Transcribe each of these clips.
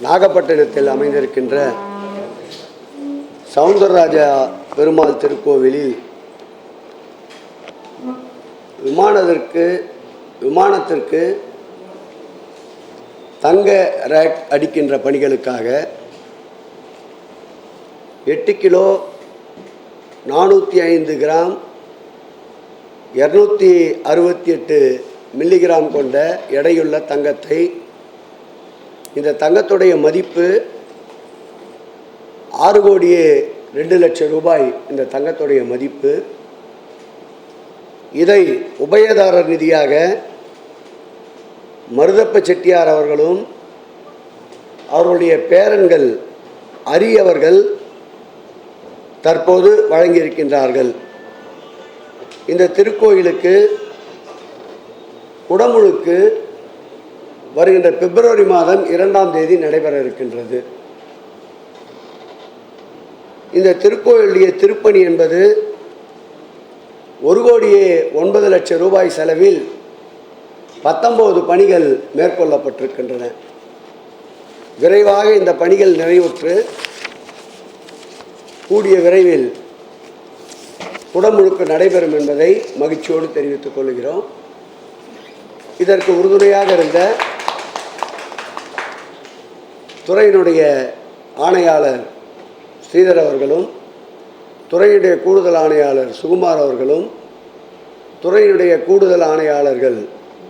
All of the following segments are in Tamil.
நாகப்பட்டினத்தில் அமைந்திருக்கின்ற சவுந்தரராஜா பெருமாள் திருக்கோவிலில் விமானத்திற்கு விமானத்திற்கு தங்க ரேக் அடிக்கின்ற பணிகளுக்காக எட்டு கிலோ நானூற்றி ஐந்து கிராம் இரநூத்தி அறுபத்தி எட்டு மில்லிகிராம் கொண்ட எடையுள்ள தங்கத்தை இந்த தங்கத்துடைய மதிப்பு ஆறு கோடியே ரெண்டு லட்சம் ரூபாய் இந்த தங்கத்துடைய மதிப்பு. இதை உபயதாரர் நிதியாக மருதப்ப செட்டியார் அவர்களும் அவருடைய பேரன்கள் அரியவர்கள் தற்போது வழங்கியிருக்கின்றார்கள். இந்த திருக்கோயிலுக்கு குடமுழுக்கு வருகின்ற பிப்ரவரி மாதம் இரண்டாம் தேதி நடைபெற இருக்கின்றது இந்த திருக்கோயிலுடைய திருப்பணி என்பது ஒரு கோடியே ஒன்பது லட்சம் ரூபாய் செலவில் பத்தொன்பது பணிகள் மேற்கொள்ளப்பட்டிருக்கின்றன. விரைவாக இந்த பணிகள் நிறைவுற்று கூடிய விரைவில் குடமுழுக்கு நடைபெறும் என்பதை மகிழ்ச்சியோடு தெரிவித்துக் கொள்கிறோம். இதற்கு உறுதுணையாக இருந்த துறையினுடைய ஆணையாளர் ஸ்ரீதர் அவர்களும் துறையினுடைய கூடுதல் ஆணையாளர் சுகுமார் அவர்களும் துறையினுடைய கூடுதல் ஆணையாளர்கள்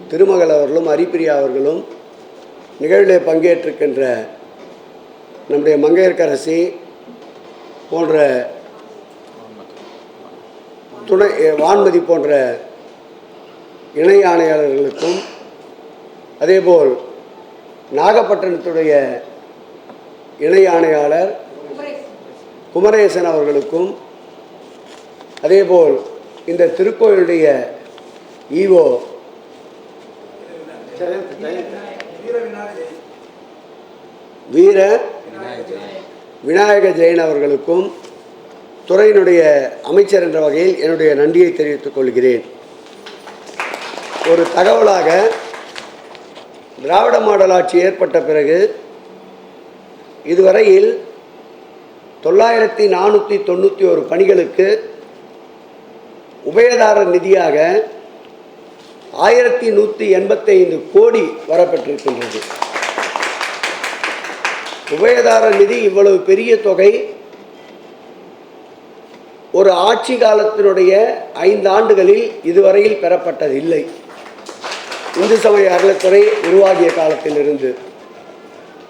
திருமகள் அவர்களும் ஹரிப்பிரியா அவர்களும் நிகழ்விலே பங்கேற்றிருக்கின்ற நம்முடைய மங்கையர்க்கரசி போன்ற துணை வான்மதி போன்ற இணை ஆணையாளர்களுக்கும் அதேபோல் நாகப்பட்டினத்துடைய இணை ஆணையாளர் குமரேசன் அவர்களுக்கும் அதேபோல் இந்த திருக்கோயிலுடைய ஈவோ வீர விநாயக ஜெயின் அவர்களுக்கும் துறையினுடைய அமைச்சர் என்ற வகையில் என்னுடைய நன்றியை தெரிவித்துக் கொள்கிறேன். ஒரு தகவலாக திராவிட மாடல் ஆட்சி ஏற்பட்ட பிறகு இதுவரையில் தொள்ளாயிரத்தி நானூற்றி தொண்ணூற்றி ஒரு பணிகளுக்கு உபயதாரர் நிதியாக ஆயிரத்தி நூற்றி எண்பத்தைந்து கோடி வரப்பட்டிருக்கின்றது. உபயதாரர் நிதி இவ்வளவு பெரிய தொகை ஒரு ஆட்சி காலத்தினுடைய ஐந்து ஆண்டுகளில் இதுவரையில் பெறப்பட்டதில்லை. இந்து சமய அறநிலைத்துறை உருவாகிய காலத்திலிருந்து.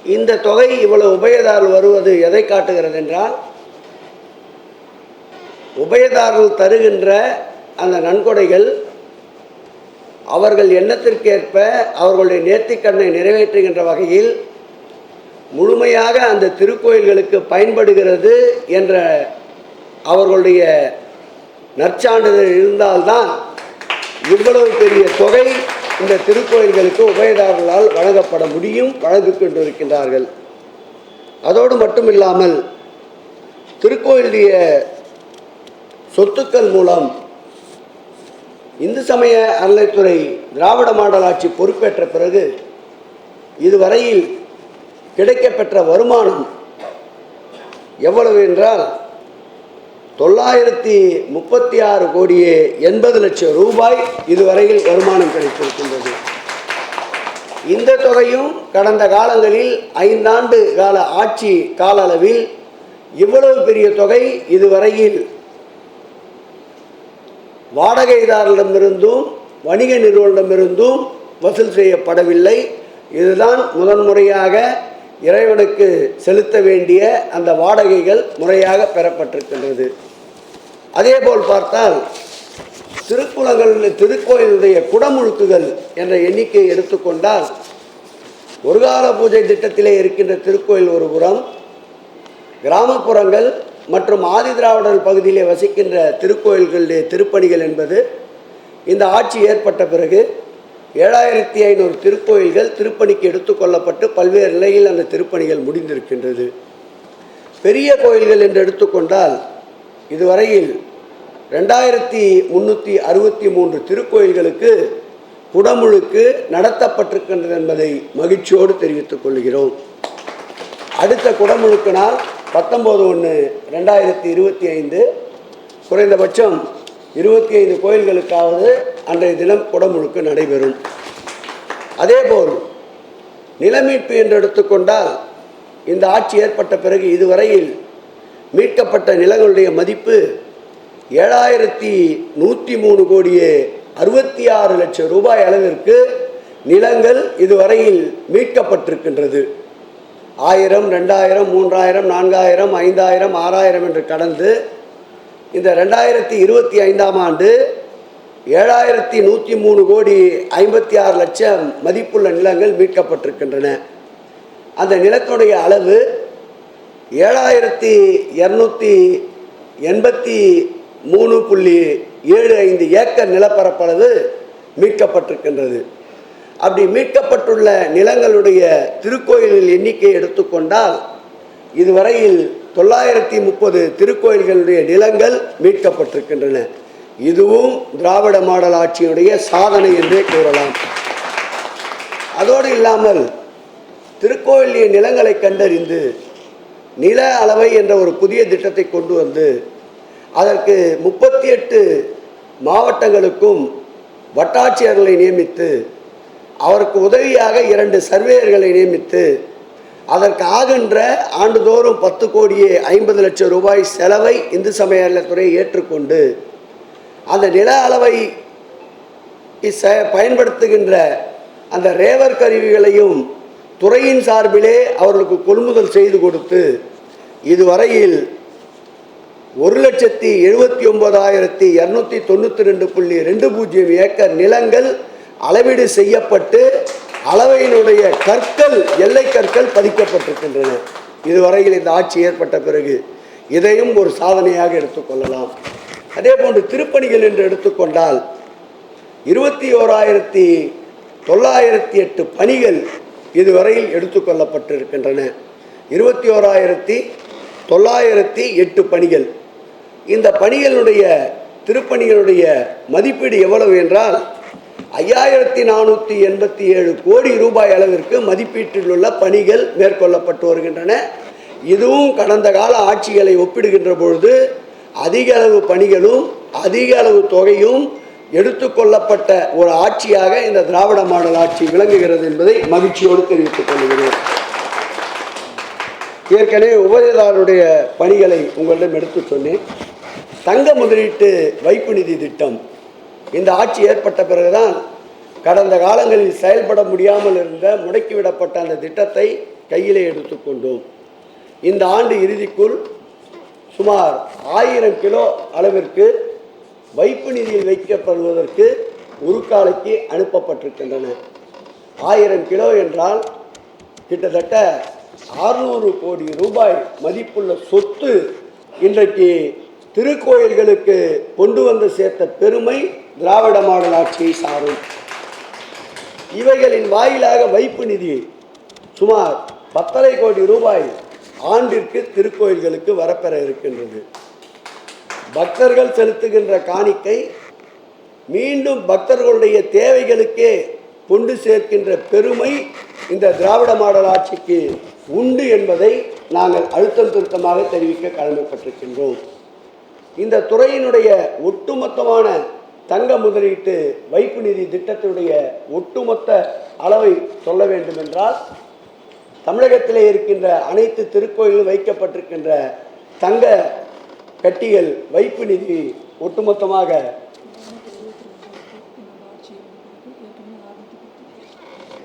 இந்த தொகை இவ்வளவு உபயதாரல் வருவது எதை காட்டுகிறது என்றால் உபயதாரல் தருகின்ற அந்த நன்கொடைகள் அவர்கள் எண்ணத்திற்கேற்ப அவர்களுடைய நேர்த்திக்கண்ணை நிறைவேற்றுகின்ற வகையில் முழுமையாக அந்த திருக்கோயில்களுக்கு பயன்படுகிறது என்ற அவர்களுடைய நற்சான்றிதழ் இருந்தால்தான் இவ்வளவு பெரிய தொகை இந்த திருக்கோயில்களுக்கு உபயதாரர்களால் வழங்கப்பட முடியும் வழங்கி கொண்டிருக்கின்றார்கள் அதோடு மட்டுமில்லாமல் திருக்கோயிலுடைய சொத்துக்கள் மூலம் இந்து சமய அறநிலைத்துறை திராவிட மாடல் ஆட்சி பொறுப்பேற்ற பிறகு இதுவரையில் கிடைக்கப்பெற்ற வருமானம் எவ்வளவு என்றால் தொள்ளாயிரத்தி முப்பத்தி ஆறு கோடியே எண்பது லட்சம் ரூபாய் இதுவரையில் வருமானம் கிடைத்திருக்கிறது இந்த தொகையும் கடந்த காலங்களில் ஐந்தாண்டு கால ஆட்சி கால அளவில் இவ்வளவு பெரிய தொகை இதுவரையில் வாடகைதாரிடமிருந்தும் வணிக நிறுவனமிருந்தும் வசூல் செய்யப்படவில்லை. இதுதான் முதன்முறையாக இறைவனுக்கு செலுத்த வேண்டிய அந்த வாடகைகள் முறையாக பெறப்பட்டிருக்கின்றது. அதேபோல் பார்த்தால் திருக்குளங்களில் திருக்கோயிலுடைய குடமுழுக்குகள் என்ற எண்ணிக்கையை எடுத்துக்கொண்டால் ஒரு கால பூஜை திட்டத்திலே இருக்கின்ற திருக்கோயில் ஒரு புறம் கிராமப்புறங்கள் மற்றும் ஆதி திராவிடர் பகுதியிலே வசிக்கின்ற திருக்கோயில்களுடைய திருப்பணிகள் என்பது இந்த ஆட்சி ஏற்பட்ட பிறகு ஏழாயிரத்தி ஐநூறு திருக்கோயில்கள் திருப்பணிக்கு எடுத்துக்கொள்ளப்பட்டு பல்வேறு நிலையில் அந்த திருப்பணிகள் முடிந்திருக்கின்றது. பெரிய கோயில்கள் என்று எடுத்துக்கொண்டால் இதுவரையில் ரெண்டாயிரத்தி முந்நூற்றி அறுபத்தி மூன்று திருக்கோயில்களுக்கு குடமுழுக்கு நடத்தப்பட்டிருக்கின்றது என்பதை மகிழ்ச்சியோடு தெரிவித்துக் கொள்கிறோம். அடுத்த குடமுழுக்கு நாள் பத்தொம்போது ஒன்று ரெண்டாயிரத்தி இருபத்தி ஐந்து. குறைந்தபட்சம் இருபத்தி ஐந்து கோயில்களுக்காவது அன்றைய தினம் குடமுழுக்கு நடைபெறும். அதேபோல் நிலமீட்பு என்று எடுத்துக்கொண்டால் இந்த ஆட்சி ஏற்பட்ட பிறகு இதுவரையில் மீட்கப்பட்ட நிலங்களுடைய மதிப்பு ஏழாயிரத்தி நூற்றி மூணு கோடியே அறுபத்தி ஆறு லட்சம் ரூபாய் அளவிற்கு நிலங்கள் இதுவரையில் மீட்கப்பட்டிருக்கின்றது. ஆயிரம் ரெண்டாயிரம் மூன்றாயிரம் நான்காயிரம் ஐந்தாயிரம் ஆறாயிரம் என்று கடந்து இந்த ரெண்டாயிரத்தி இருபத்தி ஐந்தாம் ஆண்டு ஏழாயிரத்தி நூற்றி மூணு கோடி ஐம்பத்தி ஆறு லட்சம் மதிப்புள்ள நிலங்கள் மீட்கப்பட்டிருக்கின்றன. அந்த நிலத்துடைய அளவு ஏழாயிரத்தி இரநூத்தி எண்பத்தி மூணு புள்ளி ஏழு ஐந்து ஏக்கர் நிலப்பரப்பளவு மீட்கப்பட்டிருக்கின்றது. அப்படி மீட்கப்பட்டுள்ள நிலங்களுடைய திருக்கோயிலில் எண்ணிக்கை எடுத்துக்கொண்டால் இதுவரையில் தொள்ளாயிரத்தி முப்பது திருக்கோயில்களுடைய நிலங்கள் மீட்கப்பட்டிருக்கின்றன. இதுவும் திராவிட மாடல் ஆட்சியுடைய சாதனை என்றே கூறலாம். அதோடு இல்லாமல் திருக்கோயிலிய நிலங்களை கண்டறிந்து நில அளவை என்ற ஒரு புதிய திட்டத்தை கொண்டு வந்து அதற்கு முப்பத்தி எட்டு மாவட்டங்களுக்கும் வட்டாட்சியர்களை நியமித்து அவருக்கு உதவியாக இரண்டு சர்வேயர்களை நியமித்து அதற்கு ஆகின்ற ஆண்டுதோறும் பத்து கோடியே ஐம்பது லட்சம் ரூபாய் செலவை இந்து சமய அறநிலையத்துறை ஏற்றுக்கொண்டு அந்த நில அளவை ச பயன்படுத்துகின்ற அந்த ரேவர் கருவிகளையும் துறையின் சார்பிலே அவர்களுக்கு கொள்முதல் செய்து கொடுத்து இதுவரையில் ஒரு லட்சத்தி எழுபத்தி ஒன்பதாயிரத்தி இரநூத்தி தொண்ணூற்றி ரெண்டு புள்ளி ரெண்டு பூஜ்ஜியம் ஏக்கர் நிலங்கள் அளவீடு செய்யப்பட்டு அளவையினுடைய கற்கள் எல்லை கற்கள் பதிக்கப்பட்டிருக்கின்றன. இதுவரையில் இந்த ஆட்சி ஏற்பட்ட பிறகு இதையும் ஒரு சாதனையாக எடுத்துக்கொள்ளலாம் அதே போன்று திருப்பணிகள் என்று எடுத்துக்கொண்டால் இருபத்தி ஓராயிரத்தி தொள்ளாயிரத்தி எட்டு பணிகள் இதுவரையில் எடுத்துக்கொள்ளப்பட்டிருக்கின்றன இருபத்தி ஓராயிரத்தி தொள்ளாயிரத்தி எட்டு பணிகள் இந்த பணிகளுடைய திருப்பணிகளுடைய மதிப்பீடு எவ்வளவு என்றால் ஐயாயிரத்தி நானூற்றி எண்பத்தி ஏழு கோடி ரூபாய் அளவிற்கு மதிப்பீட்டில் உள்ள பணிகள் மேற்கொள்ளப்பட்டு வருகின்றன. இதுவும் கடந்த கால ஆட்சிகளை ஒப்பிடுகின்ற பொழுது அதிக அளவு பணிகளும் அதிக அளவு தொகையும் எடுத்துக்கொள்ளப்பட்ட ஒரு ஆட்சியாக இந்த திராவிட மாடல் ஆட்சி விளங்குகிறது என்பதை மகிழ்ச்சியோடு தெரிவித்துக் கொள்கிறேன். ஏற்கனவே உபயதாரருடைய பணிகளை உங்களிடம் எடுத்து சொன்னேன். தங்க முதலீட்டு வைப்பு நிதி திட்டம். இந்த ஆட்சி ஏற்பட்ட பிறகுதான் கடந்த காலங்களில் செயல்பட முடியாமல் இருந்த முடக்கிவிடப்பட்ட அந்த திட்டத்தை கையிலே எடுத்துக்கொண்டோம் இந்த ஆண்டு இறுதிக்குள் சுமார் ஆயிரம் கிலோ அளவிற்கு வைப்பு நிதியில் வைக்கப்படுவதற்கு உருக்காலைக்கு அனுப்பப்பட்டிருக்கின்றன. ஆயிரம் கிலோ என்றால் கிட்டத்தட்ட அறுநூறு கோடி ரூபாய் மதிப்புள்ள சொத்து இன்றைக்கு திருக்கோயில்களுக்கு கொண்டு வந்து சேர்த்த பெருமை திராவிட மாடல் ஆட்சியை சாரும். இவைகளின் வாயிலாக வைப்பு நிதி சுமார் பத்தரை கோடி ரூபாய் ஆண்டிற்கு திருக்கோயில்களுக்கு வரப்பெற இருக்கின்றது. பக்தர்கள் செலுத்துகின்ற காணிக்கை மீண்டும் பக்தர்களுடைய தேவைகளுக்கே கொண்டு சேர்க்கின்ற பெருமை இந்த திராவிட மாடல் ஆட்சிக்கு உண்டு என்பதை நாங்கள் அழுத்தம் திருத்தமாக தெரிவிக்க கடமைப்பட்டிருக்கின்றோம். இந்த துறையினுடைய ஒட்டுமொத்தமான தங்க முதலீட்டு வைப்பு நிதி திட்டத்தினுடைய ஒட்டுமொத்த அளவை சொல்ல வேண்டும் என்றால் தமிழகத்திலே இருக்கின்ற அனைத்து திருக்கோயிலும் வைக்கப்பட்டிருக்கின்ற தங்க கட்டிகள் வைப்பு நிதி ஒட்டுமொத்தமாக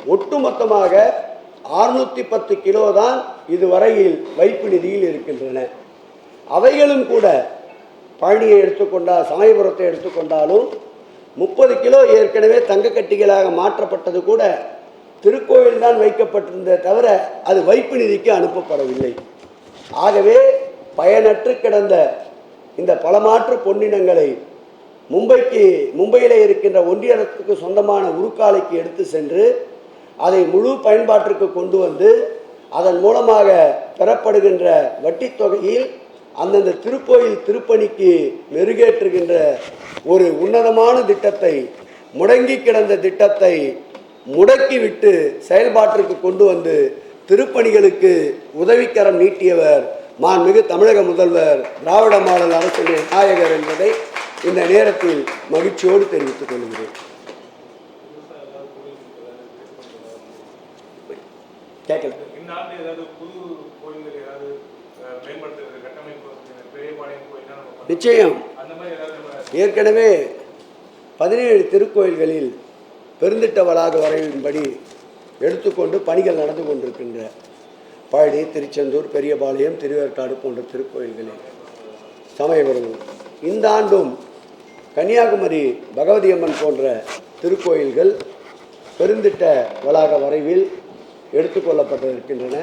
ஒட்டுமொத்தமாக அறுநூற்றி பத்து கிலோ தான் இதுவரையில் வைப்பு நிதியில் இருக்கின்றன. அவைகளும் கூட பழனியை எடுத்துக்கொண்டால் சமயபுரத்தை எடுத்துக்கொண்டாலும் முப்பது கிலோ ஏற்கனவே தங்கக்கட்டிகளாக மாற்றப்பட்டது கூட திருக்கோயில் தான் வைக்கப்பட்டிருந்தே தவிர அது வைப்பு நிதிக்கு அனுப்பப்படவில்லை. ஆகவே பயனற்று கிடந்த இந்த பலமாற்று பொன்னினங்களை மும்பைக்கு மும்பையில் இருக்கின்ற ஒன்றியத்துக்கு சொந்தமான உருக்காலைக்கு எடுத்து சென்று அதை முழு பயன்பாட்டிற்கு கொண்டு வந்து அதன் மூலமாக பெறப்படுகின்ற வட்டித் தொகையில் அந்தந்த திருக்கோயில் திருப்பணிக்கு மெருகேற்றுகின்ற ஒரு உன்னதமான திட்டத்தை முடங்கி கிடந்த திட்டத்தை முடக்கிவிட்டு செயல்பாட்டிற்கு கொண்டு வந்து திருப்பணிகளுக்கு உதவிக்கரம் நீட்டியவர் மாண்புமிகு தமிழக முதல்வர் திராவிட மாடல் அரசுடைய நாயகர் என்பதை இந்த நேரத்தில் மகிழ்ச்சியோடு தெரிவித்துக் கொள்கிறேன். கேட்கல. நிச்சயம். ஏற்கனவே பதினேழு திருக்கோயில்களில் பெருந்திட்ட வளாக வரைவின்படி எடுத்துக்கொண்டு பணிகள் நடந்து கொண்டிருக்கின்ற பழனி திருச்செந்தூர் பெரியபாளையம் திருவேற்காடு போன்ற திருக்கோயில்களில் சமயபுரம் இந்த ஆண்டும் கன்னியாகுமரி பகவதி அம்மன் போன்ற திருக்கோயில்கள் பெருந்திட்ட வளாக வரைவில் எடுத்துக்கொள்ளப்பட்டிருக்கின்றன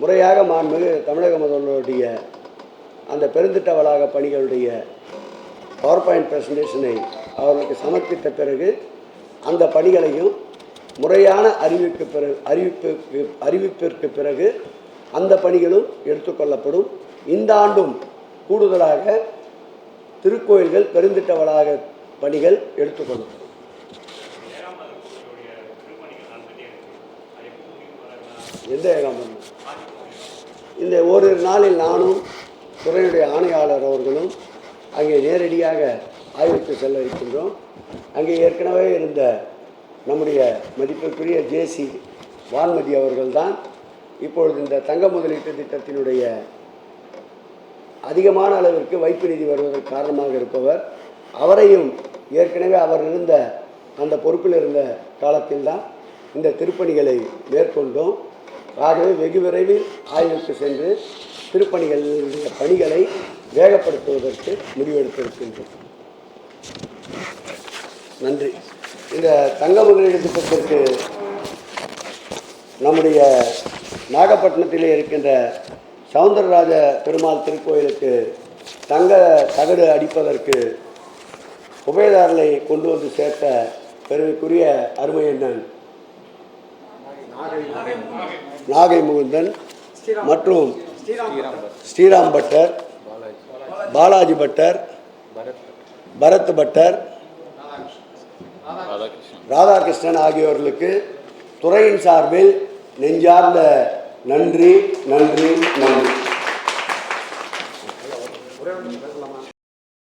முறையாக மாண்புமிகு தமிழக முதல்வருடைய அந்த பெருந்திட்ட வளாக பணிகளுடைய பவர் பாயிண்ட் ப்ரெசன்டேஷனை அவர்களுக்கு சமர்ப்பித்த பிறகு அந்த பணிகளையும் முறையான அறிவிப்பு பிறகு அறிவிப்புக்கு அறிவிப்பிற்கு பிறகு அந்த பணிகளும் எடுத்துக்கொள்ளப்படும் இந்த ஆண்டும் கூடுதலாக திருக்கோயில்கள் பெருந்திட்ட வளாக பணிகள் எடுத்துக்கொள்ளப்படும் எந்த ஏகாம்பரம் இந்த ஓரிரு நாளில் நானும் துறையுடைய ஆணையாளர் அவர்களும் அங்கே நேரடியாக ஆய்வுக்கு செல்ல இருக்கின்றோம். அங்கே ஏற்கனவே இருந்த நம்முடைய மதிப்பிற்குரிய ஜேசி வான்மதி அவர்கள்தான் இப்பொழுது இந்த தங்க முதலீட்டு திட்டத்தினுடைய அதிகமான அளவிற்கு வைப்பு நிதி வருவதற்கு காரணமாக இருப்பவர். அவரையும் ஏற்கனவே அவர் இருந்த அந்த பொறுப்பில் இருந்த காலத்தில்தான் இந்த திருப்பணிகளை மேற்கொண்டோம். ஆகவே வெகு விரைவில் ஆய்வுக்கு சென்று திருப்பணிகளுடைய பணிகளை வேகப்படுத்துவதற்கு முடிவெடுத்திருக்கின்றோம். நன்றி. இந்த தங்க முதலீடு திட்டத்திற்கு நம்முடைய நாகப்பட்டினத்திலே இருக்கின்ற சவுந்தரராஜ பெருமாள் திருக்கோயிலுக்கு தங்க தகடு அடிப்பதற்கு உபயதாரர்களை கொண்டு வந்து சேர்த்த பெருமைக்குரிய அருமை என்னன் நாகை முகுந்தன் மற்றும் ஸ்ரீராம் பட்டர் பாலாஜி பட்டர் பரத் பட்டர் ராதாகிருஷ்ணன் ஆகியோர்களுக்கு துறையின் சார்பில் நெஞ்சார்ந்த நன்றி நன்றி நன்றி.